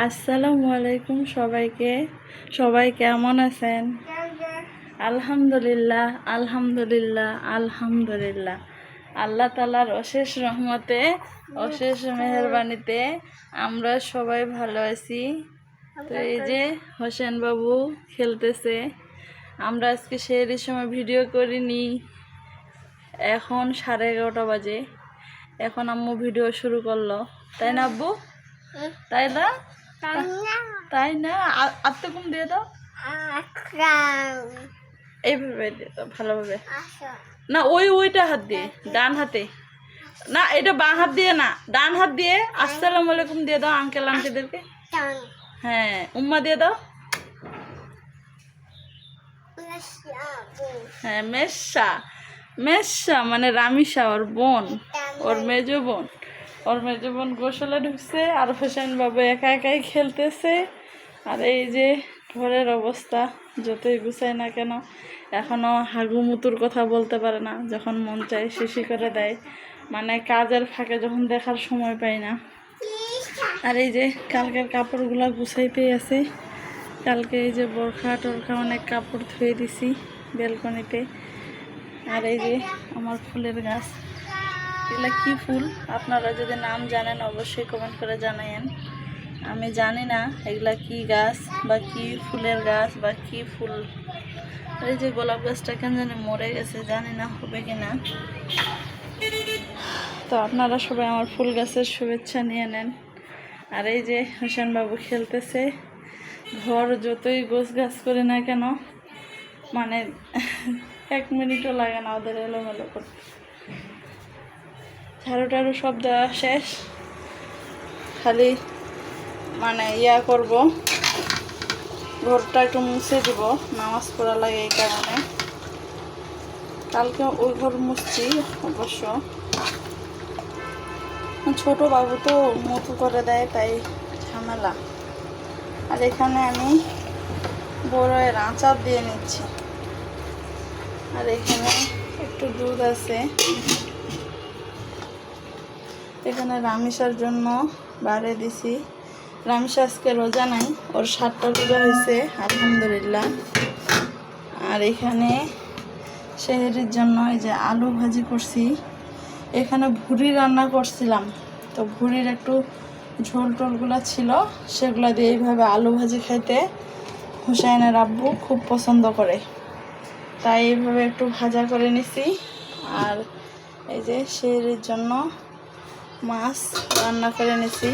আসসালামু আলাইকুম সবাইকে। সবাই কেমন আছেন? আলহামদুলিল্লাহ আলহামদুলিল্লাহ আলহামদুলিল্লাহ। আল্লাহ তালার অশেষ রহমতে অশেষ মেহরবানিতে আমরা সবাই ভালো আছি। তো এই যে হোসেন বাবু খেলতেছে। আমরা আজকে সেই সময় ভিডিও করিনি। এখন সাড়ে এগারোটা বাজে। এখন আম্মু ভিডিও শুরু করল। তাই না আব্বু? তাই না? তাই না? আ- আত্মে কম দিয়ে দাও। এইভাবে ভালোভাবে। না, ওই ওইটা হাত দিয়ে, ডান হাতে। না, এটা বাঁ হাত দিয়ে না, ডান হাত দিয়ে, আসসালামু আলাইকুম দিয়ে দাও আঙ্কেল আন্টিদেরকে হ্যাঁ উম্মা দিয়ে দাও। হ্যাঁ মেশা মেশা মানে রামিসা ওর বোন, ওর মেজো বোন। ওর মেজো বোন গোসলে ঢুকছে আর হোসেন বাবু একা একাই খেলতেছে। আর এই যে ঘরের অবস্থা, যতই গুছাই না কেন এখনও হাগু মুতুর কথা বলতে পারে না, যখন মন চায় শিশি করে দেয়। মানে কাজের ফাঁকে যখন দেখার সময় পাই না। আর এই যে কালকের কাপড়গুলো গুছাই পেয়ে আছে কালকে এই যে বোরখা টোরখা অনেক কাপড় ধুয়ে দিছি বেলকনিতে। আর এই যে আমার ফুলের গাছ। এগুলা কি ফুল? আপনারা যদি নাম জানেন, অবশ্যই কমেন্ট করে জানাইন আমি জানি না এগুলা কি গাছ বা কি ফুলের গাছ বা কি ফুল। এই যে গোলাপ গাছটা কেন জানি মরে গেছে, জানি না হবে কি না তো আপনারা সবাই আমার ফুল গাছের শুভেচ্ছা নিয়ে নেন। আর এই যে হোসেন বাবু খেলতেছে, ঘর যতই গোছ গাছ করি না কেন মানে এক মিনিটও লাগে না ওদের এলোমেলো করতে। ঝাড়ু টাড়ু সব দেওয়া শেষ। খালি মানে ইয়া করব। ঘরটা একটু মুছে দিব, নামাজ পড়া লাগে এই কারণে। কালকে ওই ঘর মুছছি অবশ্য। ছোট বাবু তো মতো করে দেয়, তাই ঝামেলা। আর এখানে আমি বড়ের আচার দিয়ে নিচ্ছি। আর এখানে একটু দুধ আছে। এখানে রামিসার জন্য বাড়ে দিছি। রামিসা আজকে রোজা নাই, ওর সাতটা রোজা হয়েছে, আলহামদুলিল্লাহ। আর এখানে সেহেরির জন্য এই যে আলু ভাজি করছি। এখানে ভুড়ি রান্না করছিলাম, তো ভুড়ির একটু ঝোল টোলগুলো ছিল, সেগুলো দিয়ে এইভাবে আলু ভাজি খাইতে হুসাইনের আব্বু খুব পছন্দ করে। তাই এইভাবে একটু ভাজা করে নিছি। আর এই যে সেহেরির জন্য মাছ রান্না করে নিছি।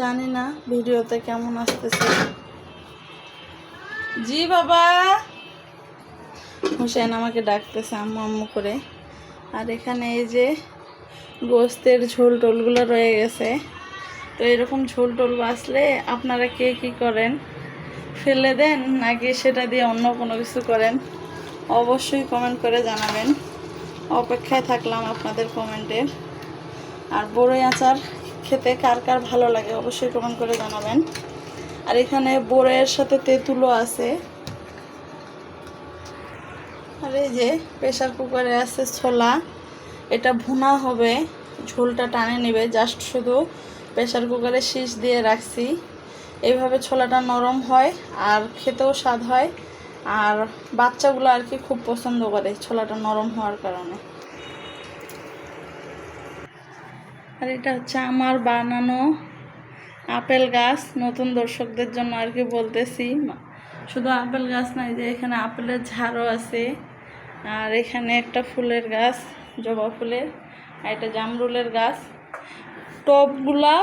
জানি না ভিডিওতে কেমন আসতেছে। জি বাবা। হুসেন আমাকে ডাকতেছে আম্মু আম্মু করে। আর এখানে এই যে গোস্তের ঝোল টোলগুলো রয়ে গেছে। তো এরকম ঝোল টোল বাঁচলে আপনারা কে কী করেন? ফেলে দেন নাকি সেটা দিয়ে অন্য কোনো কিছু করেন? অবশ্যই কমেন্ট করে জানাবেন। অপেক্ষায় থাকলাম আপনাদের কমেন্টের আর বড়ই আচার খেতে কার কার ভালো লাগে অবশ্যই কমেন্ট করে জানাবেন। আর এখানে বড়ের সাথে তেঁতুলও আছে। আর এই যে প্রেশার কুকারে আছে ছোলা। এটা ভুনা হবে, ঝোলটা টানে নেবে। জাস্ট শুধু প্রেশার কুকারে শীষ দিয়ে রাখছি। এইভাবে ছোলাটা নরম হয় আর খেতেও স্বাদ হয়। আর বাচ্চাগুলো আর কি খুব পছন্দ করে ছোলাটা নরম হওয়ার কারণে। আর এটা হচ্ছে আমার বানানো আপেল গাছ। নতুন দর্শকদের জন্য আর কি বলতেছি। শুধু আপেল গাছ নাই যে এখানে আপেলের ঝাড়ও আছে। আর এখানে একটা ফুলের গাছ, জবা ফুলের, আর এটা জামরুলের গাছ। টবগুলা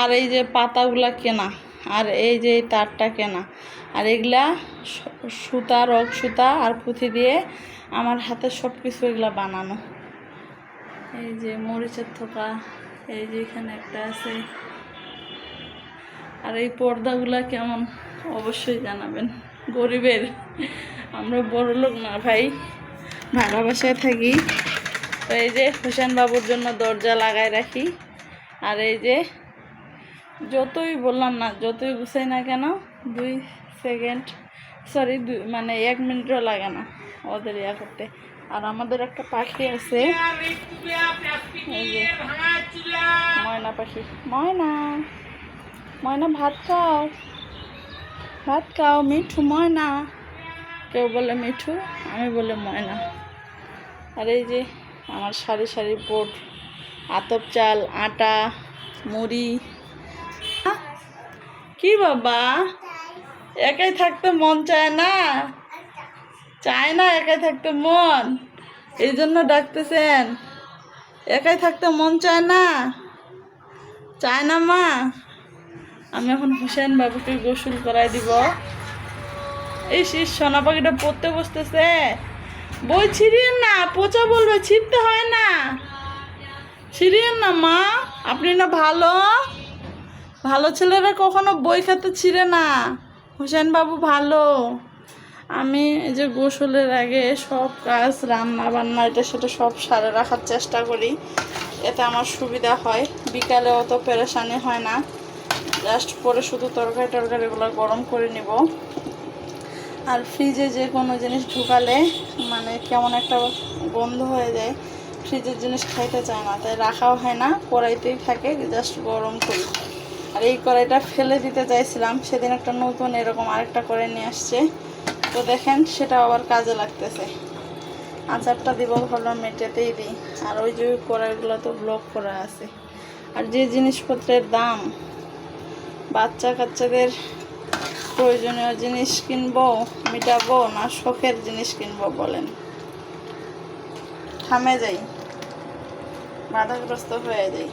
আর এই যে পাতাগুলা কেনা। আর এই যে তারটা কেনা। আর এগুলা সুতা রক সুতা আর পুঁথি দিয়ে আমার হাতে সব কিছু এগুলা বানানো। এই যে মরিচের থোকা, এই যে এখানে একটা আছে। আর এই পর্দাগুলা কেমন, অবশ্যই জানাবেন। গরিবের, আমরা বড় লোক না ভাই ভাড়া বাসায় থাকি। তো এই যে হোসেন বাবুর জন্য দরজা লাগায় রাখি। আর এই যে যতই বললাম না, যতই গুছাই না কেন, দুই সেকেন্ড সরি মানে এক মিনিটও লাগে না ওদের ইয়া করতে। আর আমাদের একটা পাখি আছে। ময়না পাখি। ময়না ময়না, ভাত খাও। ভাত খাও, মিঠু, ময়না। কেউ বলে মিঠু, আমি বলে ময়না। আর এই যে, আমার সারি সারি বোট, আতপ চাল, আটা, মুড়ি। কি বাবা? একাই থাকতে মন চায় না? চায় না একাই থাকতে মন? এই জন্য ডাকতেছেন। একাই থাকতে মন চায় না? চায় না মা? আমি এখন হুসেন বাবুকে গোসল করাই দিব। এই শীষ সোনা পাখিটা পড়তে বসতেছে। বই ছিড়িয়েন না, পচা বলবে, ছিঁড়তে হয় না। ছিড়িয়েন না মা, আপনি না ভালো? ভালো ছেলেরা কখনো বই খাতে ছিঁড়ে না। হোসেন বাবু ভালো। আমি এই যে গোসলের আগে সব কাজ রান্না বান্না এটা সেটা সব সারে রাখার চেষ্টা করি। এতে আমার সুবিধা হয়। বিকালে অত পেরেশানি হয় না। জাস্ট পরে শুধু তরকারি টরকারিগুলো গরম করে নিব। আর ফ্রিজে যে কোনো জিনিস ঢুকালে মানে কেমন একটা গন্ধ হয়ে যায়। ফ্রিজের জিনিস খাইতে চায় না, তাই রাখাও হয় না, কড়াইতেই থাকে, জাস্ট গরম করি। আর এই কড়াইটা ফেলে দিতে চাইছিলাম, সেদিন একটা নতুন এরকম আরেকটা করে নিয়ে আসছে। তো দেখেন সেটা আবার কাজে লাগতেছে। আচারটা দিব ভালো মেটেতেই দিই। আর ওই যে কড়াইগুলো তো ব্লক করা আছে। আর যে জিনিসপত্রের দাম, বাচ্চা কাচ্চাদের প্রয়োজনীয় জিনিস কিনবো, মিটাবো না শখের জিনিস কিনবো বলেন। থামে যাই। বাধাগ্রস্ত হয়ে যাই।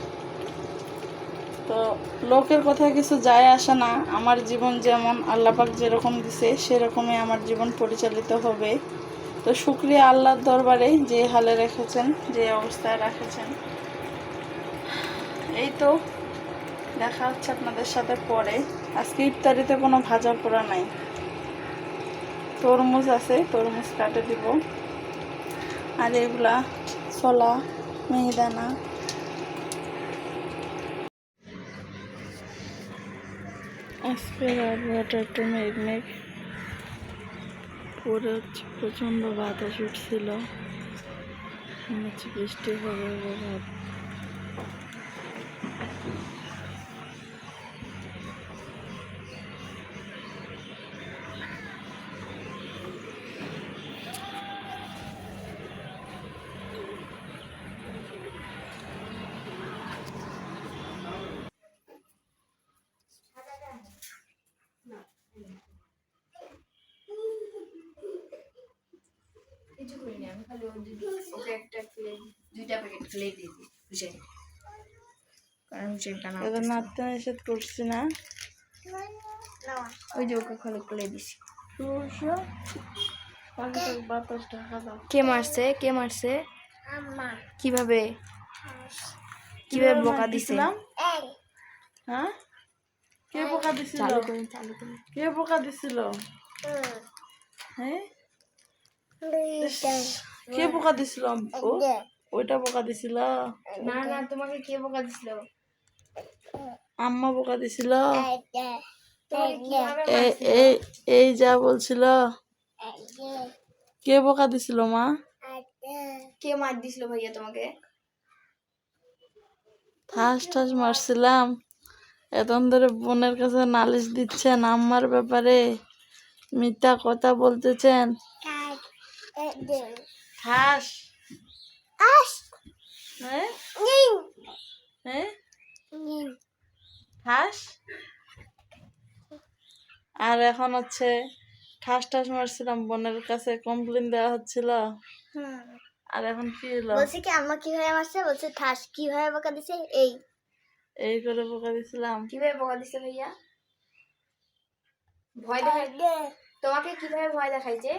তো লোকের কথা কিছু যায় আসে না। আমার জীবন যেমন আল্লাপাক যেরকম দিছে, সেরকমই আমার জীবন পরিচালিত হবে। তো শুক্রিয়া আল্লাহর দরবারে যে হালে রেখেছেন, যে অবস্থায় রাখেছেন। এই তো, দেখা হচ্ছে আপনাদের সাথে পরে। আজকে ইফতারিতে কোনো ভাজা পোড়া নাই। তরমুজ আছে, তরমুজ কাটে দিব। আর এগুলা ছোলা, মিহিদানা আজকের আবহাওয়াটা একটু মেঘ মেঘ পরে হচ্ছে প্রচণ্ড বাতাস উঠছিল। মনে বৃষ্টি হবে ভাব করিনি আমি খালি ওর দুই- ওকে একটা খুলে দুইটা প্যাকেট খুলে দিয়ে দিই হুসেন। কারণ হুসেন কানা এদের নাড়তে নিষেধ করছি না? ওই যে ওকে খুলে খুলে দিছি। শুয়োশো পাখিটার বাতাস ঢাকা দাও। কে মারছে? কে মারছে? কীভাবে? কীভাবে বোকা দিছিলাম হ্যাঁ? কে বোকা দিছিল? কে বোকা দিছিল? হ্যাঁ? কে বোকা দিছিল ও ওইটা বোকা দিছিল। না না তোমাকে কে বোকা দিছিল? আম্মা বোকা দিছিল। এই এই এই যা বলছিল। কে বোকা দিছিল মা? কে মার দিছিল ভাইয়া তোমাকে? ঠাস ঠাস মারছিলাম। এতন ধরে বোনের কাছে নালিশ দিচ্ছেন আম্মার ব্যাপারে। মিথ্যা কথা বলতেছেন। ঠাস হ্যাঁ হ্যাঁ ঠাস আর এখন হচ্ছে ঠাস ঠাস মারছিলাম বোনের কাছে কমপ্লেন দেওয়া হচ্ছিল। আর এখন কি হলো? বলছে কি আম্মা কীভাবে মারছে? বলছে ঠাস কীভাবে বকা দিছে? এই। এই করে বোকা দিছিলাম। কীভাবে বোকা দিছে ভাইয়া? ভয় দেখাই তোমাকে কীভাবে ভয় দেখাইছে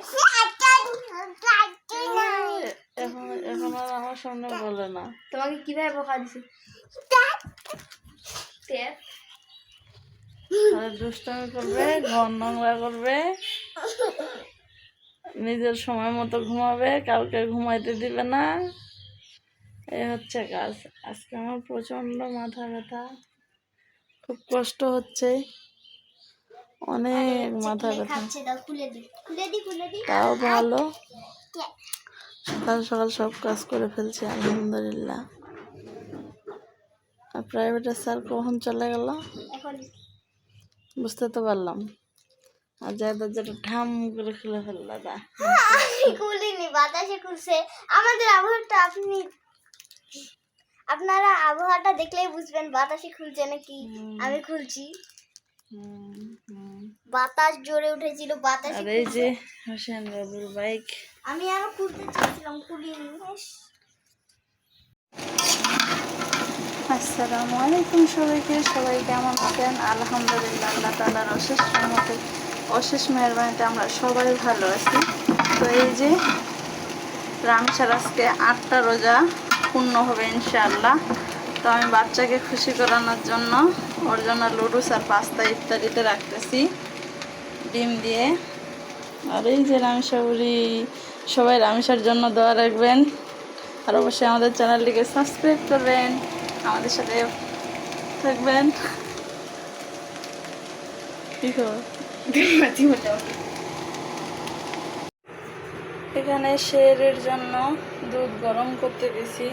এখন আর আমার সামনে বলে না। তোমাকে কীভাবে বোকা দিছে দুষ্টামি করবে ঘর নোংরা করবে নিজের সময় মতো ঘুমাবে কাউকে ঘুমাইতে দিবে না। এই হচ্ছে কাজ। আজকে আমার প্রচণ্ড মাথা ব্যথা। খুব কষ্ট হচ্ছে। অনেক মাথা ব্যথা। তাও ভালো। সকাল সকাল সব কাজ করে ফেলছি আলহামদুলিল্লাহ। আর প্রাইভেটের স্যার কখন চলে গেল? বুঝতে তো পারলাম। আর যা দরজাটা ঠাম করে খুলে ফেলল দা খুলিনি বাতাসে খুলছে। আমাদের আবহাওয়াটা আপনি আপনারা আবহাওয়াটা দেখলেই বুঝবেন বাতাসে খুলছে নাকি? আমি খুলছি। বাতাস জোরে উঠেছিল বাতাস আর এই যে হোসেন বাবুর বাইক আমি আরও খুলতে চাইছিলাম খুলিনি আসসালামু আলাইকুম সবাইকে সবাই কেমন আছেন? আলহামদুলিল্লাহ আল্লাহ তালার অশেষ রহমতে অশেষ মেহরবানিতে আমরা সবাই ভালো আছি। তো এই যে রামসার আজকে আটটা রোজা পূর্ণ হবে ইনশাআল্লাহ। তো আমি বাচ্চাকে খুশি করানোর জন্য ওর জন্য লুডুস আর পাস্তা ইত্যাদিতে রাখতেছি। ডিম দিয়ে। আর এই যে রামসাবুরি সবাই রামসার জন্য দোয়া রাখবেন। আর অবশ্যই আমাদের চ্যানেলটিকে সাবস্ক্রাইব করবেন, আমাদের সাথে থাকবেন। এখানে শেরের জন্য দুধ গরম করতে গেছি।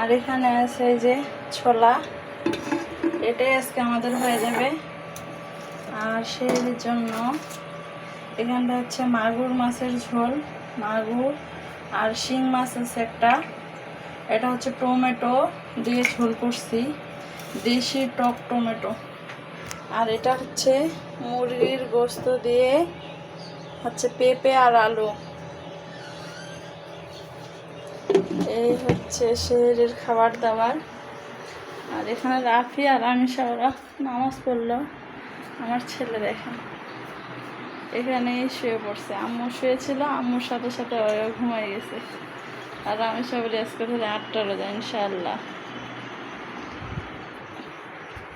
আর এখানে আছে যে ছোলা। এটাই আজকে আমাদের হয়ে যাবে। আর শেরের জন্য। এখানটা হচ্ছে মাগুর মাছের ঝোল। মাগুর আর শিং মাছ আছে একটা এটা হচ্ছে টমেটো দিয়ে ঝোল করছি। দেশি টক টমেটো। আর এটা হচ্ছে মুরগির গোস্ত দিয়ে হচ্ছে পেঁপে আর আলু। এই হচ্ছে শহরের খাবার দাবার। আর এখানে রাফি আর আমি ওরা নামাজ পড়ল। আমার ছেলে দেখেন। এখানেই শুয়ে পড়ছে। আম্মু শুয়েছিল, আম্মুর সাথে সাথে ওরা ঘুমাই গেছে। আর আমি সব রেস্ট ধরে আটটা রোজা ইনশাল্লাহ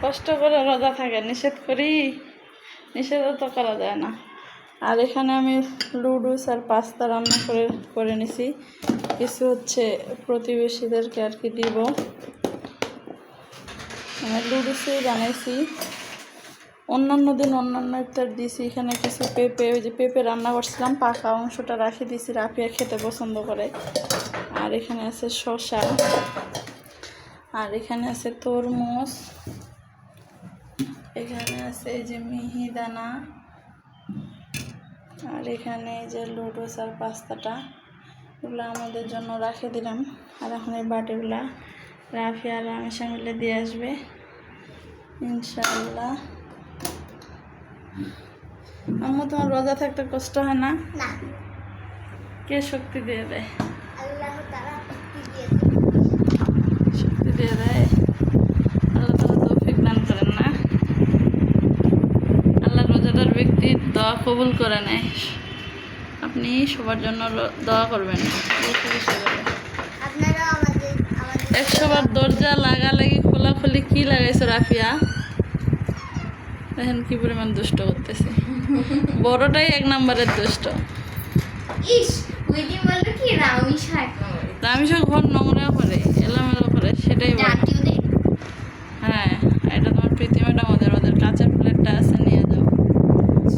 কষ্ট করে রোজা থাকে, নিষেধ করি। নিষেধও তো করা যায় না। আর এখানে আমি লুডুস আর পাস্তা রান্না করে করে নিছি। কিছু হচ্ছে প্রতিবেশীদেরকে আর কি দিব। আমি লুডুসই বানাইছি। অন্যান্য দিন অন্যান্য ইফতার দিয়েছি, এখানে কিছু পেঁপে, ওই যে পেঁপে রান্না করছিলাম, পাকা অংশটা রাখি দিয়েছি, রাফিয়া খেতে পছন্দ করে। আর এখানে আছে শসা, আর এখানে আছে তরমুজ, এখানে আছে এই যে মিহিদানা আর এখানে এই যে লুডুস আর পাস্তাটা, এগুলো আমাদের জন্য রাখে দিলাম। আর এখন এই বাটিগুলা রাফি আর রামেশা মিলে দিয়ে আসবে, ইনশাআল্লাহ। আম্মু তোমার রোজা থাকতে কষ্ট হয় না? কে শক্তি দিয়ে দেয়। শক্তি দিয়ে দেয় আল্লাহ তালা তৌফিক দান করেন না। আল্লাহ রোজাদার ব্যক্তির দোয়া কবুল করে নেয়। আপনি সবার জন্য দোয়া করবেন। বেশি বেশি করে। আপনারাও আমাদের আমাদের একশো বার দরজা লাগালাগি খোলাখুলি কি লাগাইছো রাফিয়া? দেখেন কি পরিমাণ দুষ্ট করতেছে? বড়টাই এক নম্বরের দুষ্ট। সব ঘর নোংরা করে এলোমেলো করে সেটাই বলে আন্টিও দেখ হ্যাঁ এটা তোমার প্রীতি ম্যাডাম ওদের ওদের কাঁচের প্লেটটা আছে নিয়ে যাও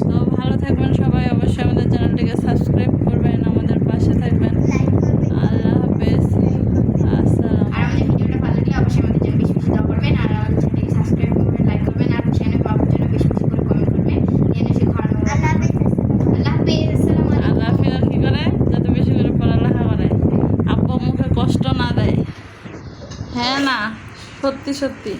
তো ভালো থাকবেন সবাই অবশ্যই আমাদের চ্যানেলটিকে সাবস্ক্রাইব করবেন আমাদের পাশে থাকবেন লাইক করবেন আল্লাহ হাফেজ আসসালাম আর আমাদের ভিডিওটা ভালো লাগলে অবশ্যই আমাদের জন্য বেশি বেশি দোয়া করবেন আর আমাদের চ্যানেলকে সাবস্ক্রাইব করবেন লাইক করবেন আর চ্যানেল বাবুর জন্য বেশি বেশি করে কমেন্ট করবেন যেন সে ঘর আল্লাহ হাফেজ আল্লাহ হাফেজ আসসালামু আলাইকুম আর রাফিয়া কি করে যাতে বেশি করে পড়ালেখা করে আব্বা মুখে কষ্ট না দেয় হ্যাঁ না সত্যি সত্যি।